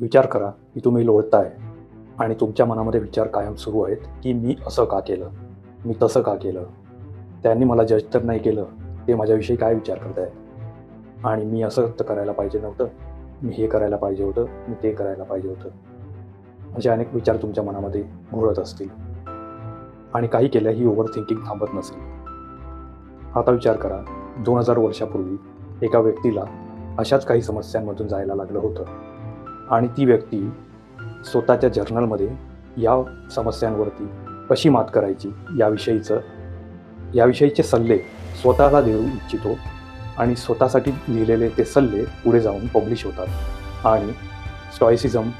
विचार करा की तुम्ही लोळताय आणि तुमच्या मनामध्ये विचार कायम सुरू आहेत की मी असं का केलं? मी तसं का केलं? त्यांनी मला जज तर नाही केलं ते माझ्याविषयी काय विचार करताय आणि मी असं तर करायला पाहिजे नव्हतं. मी हे करायला पाहिजे होतं मी ते करायला पाहिजे होतं. असे अनेक विचार तुमच्या मनामध्ये घोळत असतील. आणि काही केल्याही ओव्हर थिंकिंग थांबत नसेल. आता विचार करा दोन हजार वर्षापूर्वी एका व्यक्तीला अशाच काही समस्यांमधून जायला लागलं होतं. आणि ती व्यक्ती स्वतःच्या जर्नलमध्ये या समस्यांवरती कशी मात करायची याविषयीचं याविषयीचे सल्ले स्वतःला देऊ इच्छितो आणि स्वतःसाठी लिहिलेले ते सल्ले पुढे जाऊन पब्लिश होतात आणि स्टॉयसिझम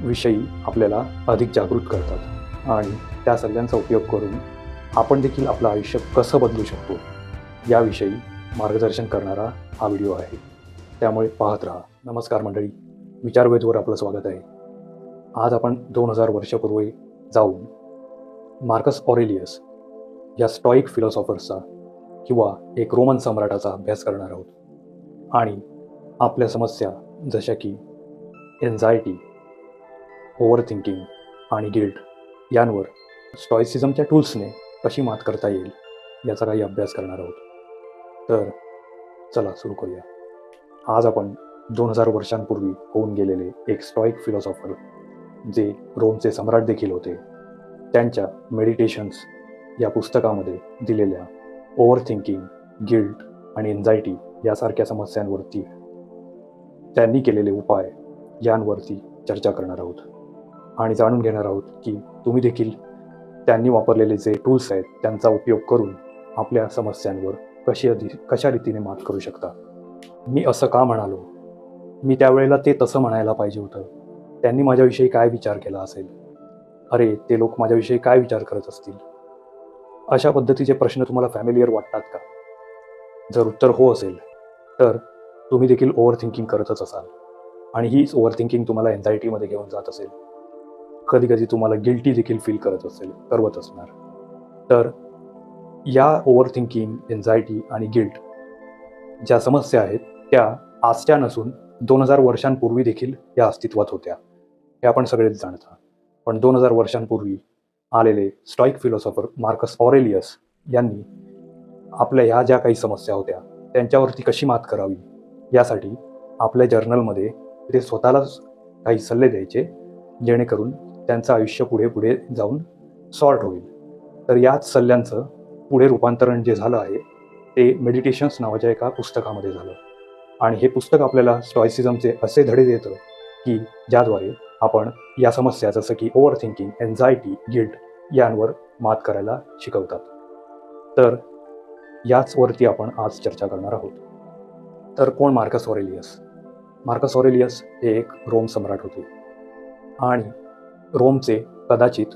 विषयी आपल्याला अधिक जागृत करतात. आणि त्या सल्ल्यांचा उपयोग करून आपण देखील आपलं आयुष्य कसं बदलू शकतो याविषयी मार्गदर्शन करणारा हा व्हिडिओ आहे. त्यामुळे पाहत राहा. नमस्कार मंडळी. विचारवेदवर आपलं स्वागत आहे. आज आपण दोन हजार वर्षापूर्वी जाऊन मार्कस ऑरेलियस या स्टॉईक फिलॉसॉफर्सचा किंवा एक रोमन सम्राटाचा अभ्यास करणार आहोत. आणि आपल्या समस्या जशा की एन्झायटी ओव्हर थिंकिंग आणि गिल्ट यांवर स्टॉईसिझमच्या टूल्सने कशी मात करता येईल याचा काही अभ्यास करणार आहोत. तर चला सुरू करूया. आज आपण दोन हजार वर्षांपूर्वी होऊन गेलेले एक स्टॉईक फिलॉसॉफर जे रोमचे सम्राट देखील होते त्यांच्या मेडिटेशन्स या पुस्तकामध्ये दिलेल्या ओव्हर थिंकिंग गिल्ट आणि एन्झायटी यासारख्या समस्यांवरती त्यांनी केलेले उपाय यांवरती चर्चा करणार आहोत. आणि जाणून घेणार आहोत की तुम्ही देखील त्यांनी वापरलेले जे टूल्स आहेत त्यांचा उपयोग करून आपल्या समस्यांवर कशी अधि कशा रीतीने मात करू शकता? मी असं का म्हणालो? मी त्यावेळेला ते तसं म्हणायला पाहिजे होतं. त्यांनी माझ्याविषयी काय विचार केला असेल? अरे ते लोक माझ्याविषयी काय विचार करत असतील? अशा पद्धतीचे प्रश्न तुम्हाला फॅमिलीयर वाटतात का? जर उत्तर हो असेल तर तुम्ही देखील ओव्हर थिंकिंग करतच असाल. आणि हीच ओव्हर थिंकिंग तुम्हाला एन्झायटीमध्ये घेऊन जात असेल. कधी कधी तुम्हाला गिल्टी देखील फील करत असेल करवत असणार. तर या ओव्हर थिंकिंग एन्झायटी आणि गिल्ट ज्या समस्या आहेत त्या आजच्या नसून दोन हजार वर्षांपूर्वी देखील या अस्तित्वात होत्या. हे आपण सगळेच जाणता पण दोन हजार वर्षांपूर्वी आलेले स्टॉईक फिलॉसॉफर मार्कस ऑरेलियस यांनी आपल्या ह्या ज्या काही समस्या होत्या त्यांच्यावरती कशी मात करावी यासाठी आपल्या जर्नलमध्ये ते स्वतःलाच काही सल्ले द्यायचे जेणेकरून त्यांचं आयुष्य पुढे पुढे जाऊन सॉर्ट होईल. तर याच सल्ल्यांचं पुढे रूपांतरण जे झालं आहे ते मेडिटेशन्स नावाच्या एका पुस्तकामध्ये झालं. आणि हे पुस्तक आपल्याला स्टॉयसिझमचे असे धडे देतं की ज्याद्वारे आपण या समस्या जसं की ओव्हर थिंकिंग एन्झायटी गिल्ट यांवर मात करायला शिकवतात. तर याचवरती आपण आज चर्चा करणार आहोत. तर कोण मार्कस ऑरेलियस? मार्कस ऑरेलियस हे एक रोम सम्राट होते. आणि रोमचे कदाचित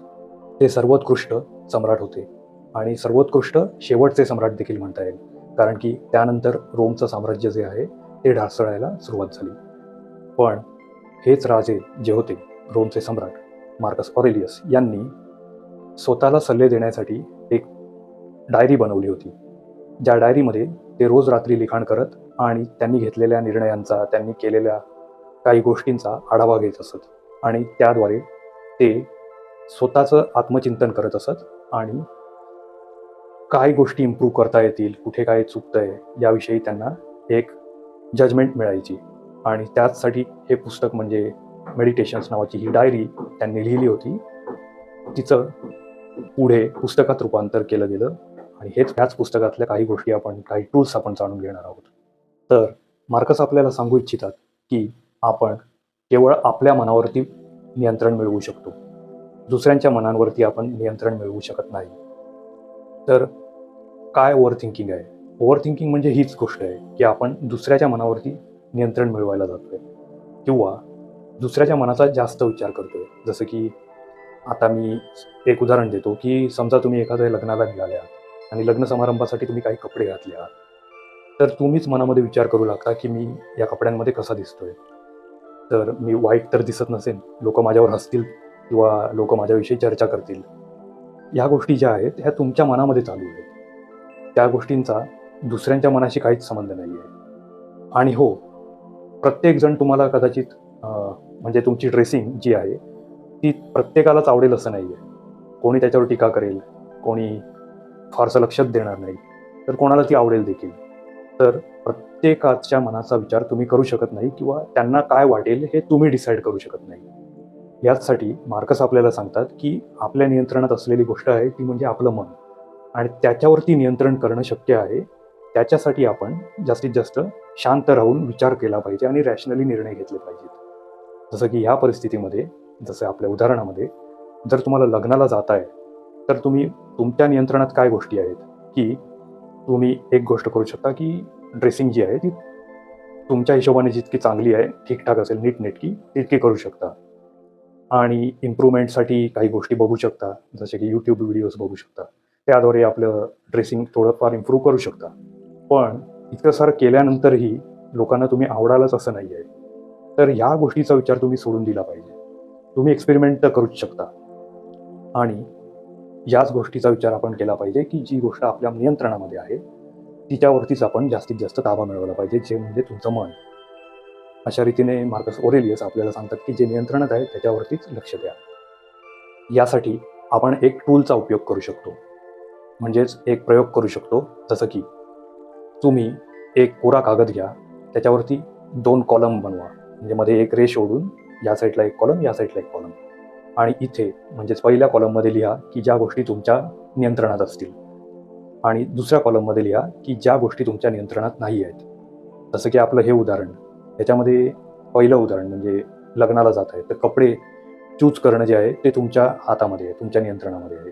ते सर्वोत्कृष्ट सम्राट होते. आणि सर्वोत्कृष्ट शेवटचे सम्राट देखील म्हणता येईल. कारण की त्यानंतर रोमचं साम्राज्य जे आहे ते ढासळायला सुरुवात झाली. पण हेच राजे जे होते रोमचे सम्राट मार्कस ऑरेलियस यांनी स्वतःला सल्ले देण्यासाठी एक डायरी बनवली होती. ज्या डायरीमध्ये ते रोज रात्री लिखाण करत आणि त्यांनी घेतलेल्या निर्णयांचा त्यांनी केलेल्या काही गोष्टींचा आढावा घेत असत आणि त्याद्वारे ते स्वतःचं आत्मचिंतन करत असत आणि काय गोष्टी इम्प्रूव्ह करता येतील कुठे काय चुकतंय याविषयी त्यांना एक जजमेंट मिळायची. आणि त्याचसाठी हे पुस्तक म्हणजे मेडिटेशन्स नावाची ही डायरी त्यांनी लिहिली होती. तिचं पुढे पुस्तकात रूपांतर केलं गेलं. आणि हेच ह्याच पुस्तकातल्या काही गोष्टी आपण काही टूल्स आपण जाणून घेणार आहोत. तर मार्कस आपल्याला सांगू इच्छितात की आपण केवळ आपल्या मनावरती नियंत्रण मिळवू शकतो. दुसऱ्यांच्या मनांवरती आपण नियंत्रण मिळवू शकत नाही. तर काय ओव्हर थिंकिंग आहे? ओव्हर थिंकिंग म्हणजे हीच गोष्ट आहे की आपण दुसऱ्याच्या मनावरती नियंत्रण मिळवायला जातोय. किंवा दुसऱ्याच्या मनाचा जास्त विचार करतोय. जसं की आता मी एक उदाहरण देतो की समजा तुम्ही एखाद्या लग्नाला निघाल्या आणि लग्न समारंभासाठी तुम्ही काही कपडे घातले आहात तर तुम्हीच मनामध्ये विचार करू लागता की मी या कपड्यांमध्ये कसा दिसतोय. तर मी वाईट तर दिसत नसेन लोक माझ्यावर हसतील किंवा लोक माझ्याविषयी चर्चा करतील. ह्या गोष्टी ज्या आहेत ह्या तुमच्या मनामध्ये चालू आहेत. त्या गोष्टींचा दुसऱ्यांच्या मनाशी काहीच संबंध नाही आहे आणि हो प्रत्येकजण तुम्हाला कदाचित म्हणजे तुमची ड्रेसिंग जी आहे ती प्रत्येकालाच आवडेल असं नाही आहे कोणी त्याच्यावर टीका करेल कोणी फारसं लक्षात देणार नाही तर कोणाला ती आवडेल देखील. तर प्रत्येकाच्या मनाचा विचार तुम्ही करू शकत नाही किंवा त्यांना काय वाटेल हे तुम्ही डिसाईड करू शकत नाही. याचसाठी मार्कस आपल्याला सांगतात की आपल्या नियंत्रणात असलेली गोष्ट आहे ती म्हणजे आपलं मन. आणि त्याच्यावरती नियंत्रण करणं शक्य आहे त्याच्यासाठी आपण जास्तीत जास्त शांत राहून विचार केला पाहिजे आणि रॅशनली निर्णय घेतले पाहिजेत. जसं की ह्या परिस्थितीमध्ये जसं आपल्या उदाहरणामध्ये जर तुम्हाला लग्नाला जात आहे तर तुम्ही तुमच्या नियंत्रणात काय गोष्टी आहेत? की तुम्ही एक गोष्ट करू शकता की ड्रेसिंग जी आहे ती तुमच्या हिशोबाने जितकी चांगली आहे ठीकठाक असेल नीटनेटकी तितकी करू शकता. आणि इम्प्रूव्हमेंटसाठी काही गोष्टी बघू शकता जसे की यूट्यूब व्हिडिओज बघू शकता. त्याद्वारे आपलं ड्रेसिंग थोडंफार इम्प्रूव्ह करू शकता. पण इतकं सारं केल्यानंतरही लोकांना तुम्ही आवडालच असं नाही आहे तर ह्या गोष्टीचा विचार तुम्ही सोडून दिला पाहिजे. तुम्ही एक्सपेरिमेंट तर करूच शकता. आणि याच गोष्टीचा विचार आपण केला पाहिजे की जी गोष्ट आपल्या नियंत्रणामध्ये आहे तिच्यावरतीच आपण जास्तीत जास्त ताबा मिळवला पाहिजे जे म्हणजे तुमचं मन. अशा रीतीने मार्कस ओरेलियस आपल्याला सांगतात की जे नियंत्रणात आहे त्याच्यावरतीच लक्ष द्या. यासाठी आपण एक टूलचा उपयोग करू शकतो. म्हणजेच एक प्रयोग करू शकतो जसं की तुम्ही एक कोरा कागद घ्या. त्याच्यावरती दोन कॉलम बनवा. म्हणजे मध्ये एक रेष ओढून या साईडला एक कॉलम या साईडला एक कॉलम आणि इथे म्हणजेच पहिल्या कॉलममध्ये लिहा की ज्या गोष्टी तुमच्या नियंत्रणात असतील. आणि दुसऱ्या कॉलममध्ये लिहा की ज्या गोष्टी तुमच्या नियंत्रणात नाही आहेत. जसं की आपलं हे उदाहरण. याच्यामध्ये पहिलं उदाहरण म्हणजे लग्नाला जात आहे. तर कपडे चूज करणं जे आहे ते तुमच्या हातामध्ये आहे तुमच्या नियंत्रणामध्ये आहे.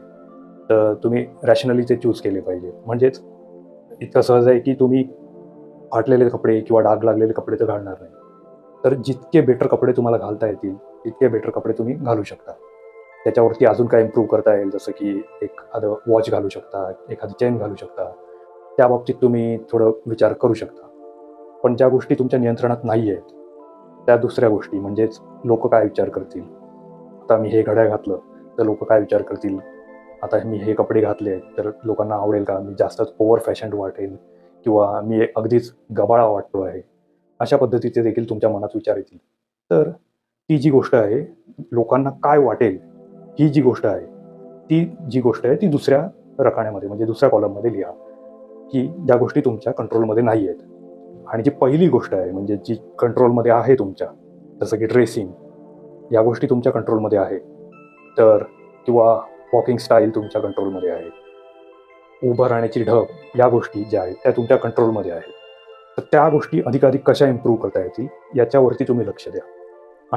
तर तुम्ही रॅशनली ते चूज केले पाहिजे. म्हणजेच इतकं सहज आहे की तुम्ही फाटलेले कपडे किंवा डाग लागलेले कपडे तर घालणार नाही. तर जितके बेटर कपडे तुम्हाला घालता येतील तितके बेटर कपडे तुम्ही घालू शकता. त्याच्यावरती अजून काय इम्प्रूव्ह करता येईल जसं की एखादं वॉच घालू शकता एखादी चेन घालू शकता. त्या बाबतीत तुम्ही थोडं विचार करू शकता. पण ज्या गोष्टी तुमच्या नियंत्रणात नाही आहेत त्या दुसऱ्या गोष्टी म्हणजेच लोक काय विचार करतील? आता मी हे घड्याळ घातलं तर लोक काय विचार करतील? आता मी हे कपडे घातले तर लोकांना आवडेल का? मी जास्तच ओव्हर फॅशन वाटेल किंवा मी अगदीच गबाळा वाटतो आहे. अशा पद्धतीचे देखील तुमच्या मनात विचार येतील. तर ती जी गोष्ट आहे लोकांना काय वाटेल ही जी गोष्ट आहे ती जी गोष्ट आहे ती दुसऱ्या रकाण्यामध्ये म्हणजे दुसऱ्या कॉलममध्ये लिहा. की ज्या गोष्टी तुमच्या कंट्रोलमध्ये नाही आहेत. आणि जी पहिली गोष्ट आहे म्हणजे जी कंट्रोलमध्ये आहे तुमच्या जसं की ड्रेसिंग या गोष्टी तुमच्या कंट्रोलमध्ये आहे. तर किंवा वॉकिंग स्टाईल तुमच्या कंट्रोलमध्ये आहे. उभं राहण्याची ढब या गोष्टी ज्या आहेत त्या तुमच्या कंट्रोलमध्ये आहेत. तर त्या गोष्टी अधिकाधिक कशा इम्प्रूव्ह करता येतील याच्यावरती तुम्ही लक्ष द्या.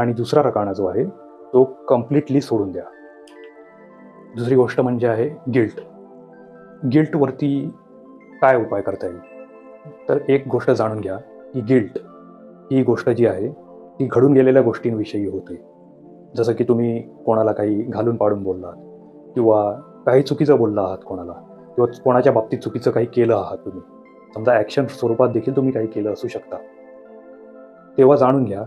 आणि दुसरा रकाना जो आहे तो कम्प्लिटली सोडून द्या. दुसरी गोष्ट म्हणजे आहे गिल्ट गिल्टवरती काय उपाय करता येईल? तर एक गोष्ट जाणून घ्या की गिल्ट ही गोष्ट जी आहे ती घडून गेलेल्या गोष्टींविषयी होते. जसं की तुम्ही कोणाला काही घालून पाडून बोललात किंवा काही चुकीचं बोलला आहात कोणाला किंवा कोणाच्या बाबतीत चुकीचं काही केलं आहात तुम्ही समजा ॲक्शन स्वरूपात देखील तुम्ही काही केलं असू शकता. तेव्हा जाणून घ्या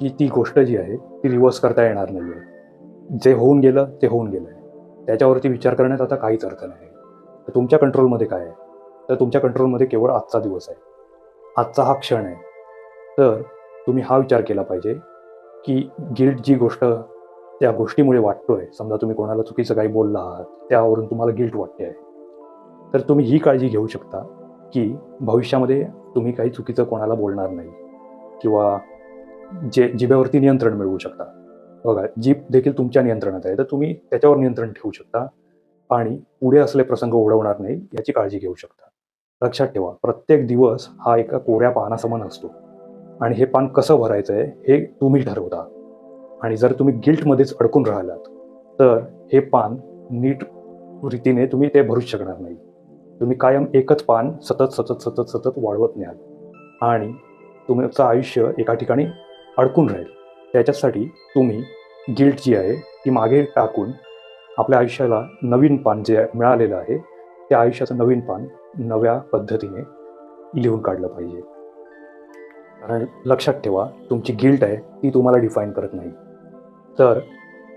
की ती गोष्ट जी आहे ती रिव्हर्स करता येणार नाही आहे जे होऊन गेलं ते होऊन गेलं आहे त्याच्यावरती विचार करण्यात आता काहीच अर्थ नाही. तर तुमच्या कंट्रोलमध्ये काय आहे? तर तुमच्या कंट्रोलमध्ये केवळ आजचा दिवस आहे. आजचा हा क्षण आहे. तर तुम्ही हा विचार केला पाहिजे की गिल्ट जी गोष्ट त्या गोष्टीमुळे वाटतोय. समजा तुम्ही कोणाला चुकीचं काही बोलला आहात त्यावरून तुम्हाला गिल्ट वाटते आहे तर तुम्ही ही काळजी घेऊ शकता की भविष्यामध्ये तुम्ही काही चुकीचं कोणाला बोलणार नाही. किंवा जे जिभेवरती नियंत्रण मिळवू शकता. बघा जीभ देखील तुमच्या नियंत्रणात आहे. तर तुम्ही त्याच्यावर नियंत्रण ठेवू शकता. आणि पुढे असले प्रसंग ओढवणार नाही याची काळजी घेऊ शकता. लक्षात ठेवा प्रत्येक दिवस हा एका कोऱ्या पानासमान असतो. आणि हे पान कसं भरायचं आहे हे तुम्ही ठरवता. आणि जर तुम्ही गिल्टमध्येच अडकून राहिलात तर हे पान नीट रीतीने तुम्ही ते भरूच शकणार नाही. तुम्ही कायम एकच पान सतत सतत सतत सतत वाढवत न्याल. आणि तुमचं आयुष्य एका ठिकाणी अडकून राहील. त्याच्यासाठी तुम्ही गिल्ट जी आहे ती मागे टाकून आपल्या आयुष्याला नवीन पान जे मिळालेलं आहे त्या आयुष्याचं नवीन पान नव्या पद्धतीने लिहून काढलं पाहिजे. कारण लक्षात ठेवा तुमची गिल्ट आहे ती तुम्हाला डिफाईन करत नाही. तर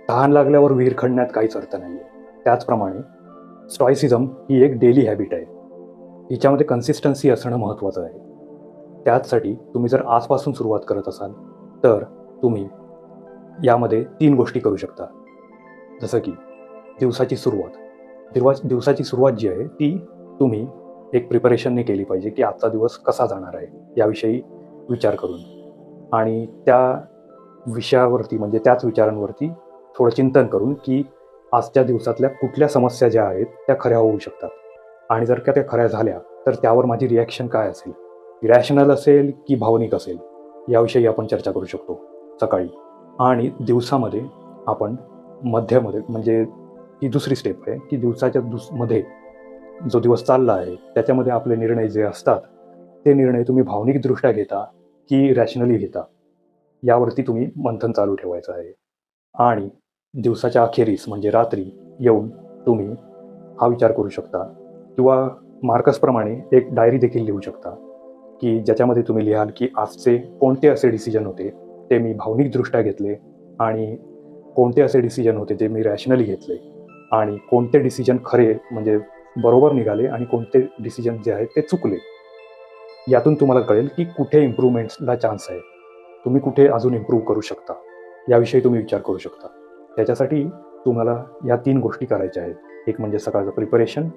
तहान लागल्यावर विहीर खणण्यात काहीच अर्थ नाही आहे त्याचप्रमाणे स्टॉयसिझम ही एक डेली हॅबिट आहे. हिच्यामध्ये कन्सिस्टन्सी असणं महत्त्वाचं आहे. त्याचसाठी तुम्ही जर आजपासून सुरुवात करत असाल तर तुम्ही यामध्ये तीन गोष्टी करू शकता. जसं की दिवसाची सुरुवात. दिवस दिवसाची सुरुवात जी आहे ती तुम्ही एक प्रिपरेशनने केली पाहिजे की आजचा दिवस कसा जाणार आहे याविषयी विचार करून. आणि त्या विषयावरती म्हणजे त्याच विचारांवरती थोडं चिंतन करून की आजच्या दिवसातल्या कुठल्या समस्या ज्या आहेत त्या खऱ्या होऊ शकतात. आणि जर का त्या खऱ्या झाल्या तर त्यावर माझी रिॲक्शन काय असेल? रॅशनल असेल की भावनिक असेल? याविषयी आपण चर्चा करू शकतो सकाळी. आणि दिवसामध्ये आपण मध्यामध्ये म्हणजे ही दुसरी स्टेप आहे की दिवसाच्या दुसमध्ये जो दिवस चालला आहे त्याच्यामध्ये आपले निर्णय जे असतात ते निर्णय तुम्ही भावनिकदृष्ट्या घेता की रॅशनली घेता? यावरती तुम्ही मंथन चालू ठेवायचं आहे. आणि दिवसाच्या अखेरीस म्हणजे रात्री येऊन तुम्ही हा विचार करू शकता. किंवा मार्कसप्रमाणे एक डायरी देखील लिहू शकता की ज्याच्यामध्ये तुम्ही लिहाल की आजचे कोणते असे डिसिजन होते ते मी भावनिकदृष्ट्या घेतले आणि कोणते असे डिसिजन होते ते मी रॅशनली घेतले. आणि कोणते डिसिजन खरे म्हणजे बरोबर निघाले आणि कोणते डिसिजन जे आहेत ते चुकले. यातून तुम्हाला कळेल की कुठे इम्प्रूव्हमेंट्सला चान्स आहे. तुम्ही कुठे अजून इम्प्रूव्ह करू शकता? याविषयी तुम्ही विचार करू शकता. त्याच्यासाठी तुम्हाला या तीन गोष्टी करायच्या आहेत. एक म्हणजे सकाळचं प्रिपरेशन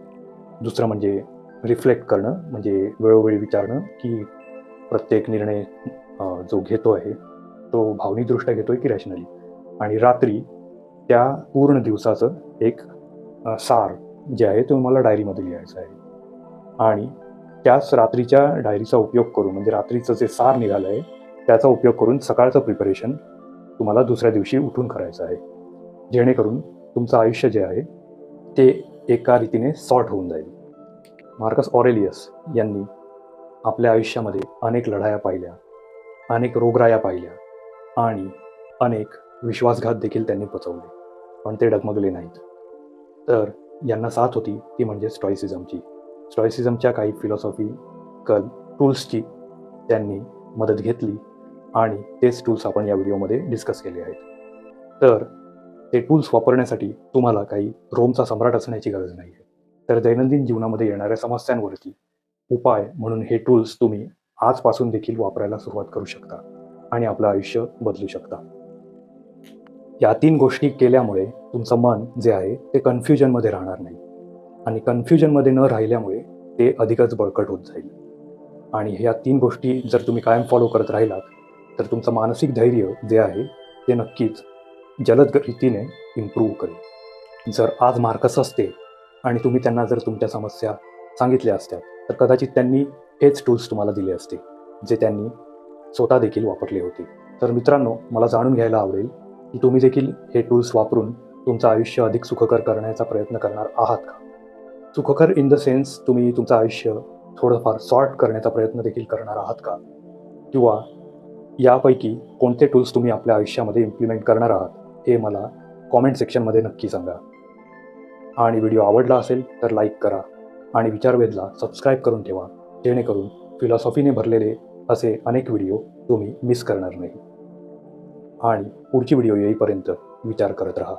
दुसरं म्हणजे रिफ्लेक्ट करणं म्हणजे वेळोवेळी विचारणं की प्रत्येक निर्णय जो घेतो आहे तो भावनिकदृष्ट्या घेतोय की रॅशनली आणि रात्री त्या पूर्ण दिवसाचं एक सार जे आहे ते मला डायरीमध्ये लिहायचं आहे. आणि त्याच रात्रीच्या डायरीचा उपयोग करून म्हणजे रात्रीचं जे सार निघालं आहे त्याचा उपयोग करून सकाळचं प्रिपरेशन तुम्हाला दुसऱ्या दिवशी उठून करायचं आहे. जेणेकरून तुमचं आयुष्य जे आहे ते एका रीतीने सॉर्ट होऊन जाईल. मार्कस ऑरेलियस यांनी आपल्या आयुष्यामध्ये अनेक लढाया पाहिल्या अनेक रोगराया पाहिल्या आणि अनेक विश्वासघात देखील त्यांनी पचवले पण ते डगमगले नाहीत. तर यांना साथ होती ती म्हणजे स्टॉइसिझमची स्टॉइसिझमच्या काही फिलॉसॉफिकल टूल्सची त्यांनी मदत घेतली आणि तेच टूल्स आपण या व्हिडिओमध्ये डिस्कस केले आहेत. तर ते टूल्स वापरण्यासाठी तुम्हाला काही रोमचा सम्राट असण्याची गरज नाही आहे. तर दैनंदिन जीवनामध्ये येणाऱ्या समस्यांवरती उपाय म्हणून हे टूल्स तुम्ही आजपासून देखील वापरायला सुरुवात करू शकता आणि आपलं आयुष्य बदलू शकता. या तीन गोष्टी केल्यामुळे तुमचं मन जे आहे ते कन्फ्युजनमध्ये राहणार नाही. आणि कन्फ्युजनमध्ये न राहिल्यामुळे ते अधिकच बळकट होत जाईल. आणि ह्या तीन गोष्टी जर तुम्ही कायम फॉलो करत राहिलात तर तुमचं मानसिक धैर्य जे आहे ते नक्कीच जलद रीतीने इम्प्रूव्ह करेल. जर आज मार्कस असते आणि तुम्ही त्यांना जर तुमच्या समस्या सांगितल्या असत्या तर कदाचित त्यांनी हेच टूल्स तुम्हाला दिले असते जे त्यांनी स्वतः देखील वापरले होते. तर मित्रांनो मला जाणून घ्यायला आवडेल की तुम्ही देखील हे टूल्स वापरून तुमचं आयुष्य अधिक सुखकर करण्याचा प्रयत्न करणार आहात का? सुखकर इन द सेन्स तुम्ही तुमचं आयुष्य थोडंफार सॉर्ट करण्याचा प्रयत्न देखील करणार आहात का? किंवा यापैकी कोणते टूल्स तुम्ही आपल्या आयुष्यामध्ये इम्प्लिमेंट करणार आहात हे मला कॉमेंट सेक्शनमध्ये नक्की सांगा. आणि व्हिडिओ आवडला असेल तर लाईक करा आणि विचारवेधला सबस्क्राईब करून ठेवा जेणेकरून फिलॉसॉफीने भरलेले असे अनेक व्हिडिओ तुम्ही मिस करणार नाही. आणि पुढची व्हिडिओ येईपर्यंत विचार करत राहा.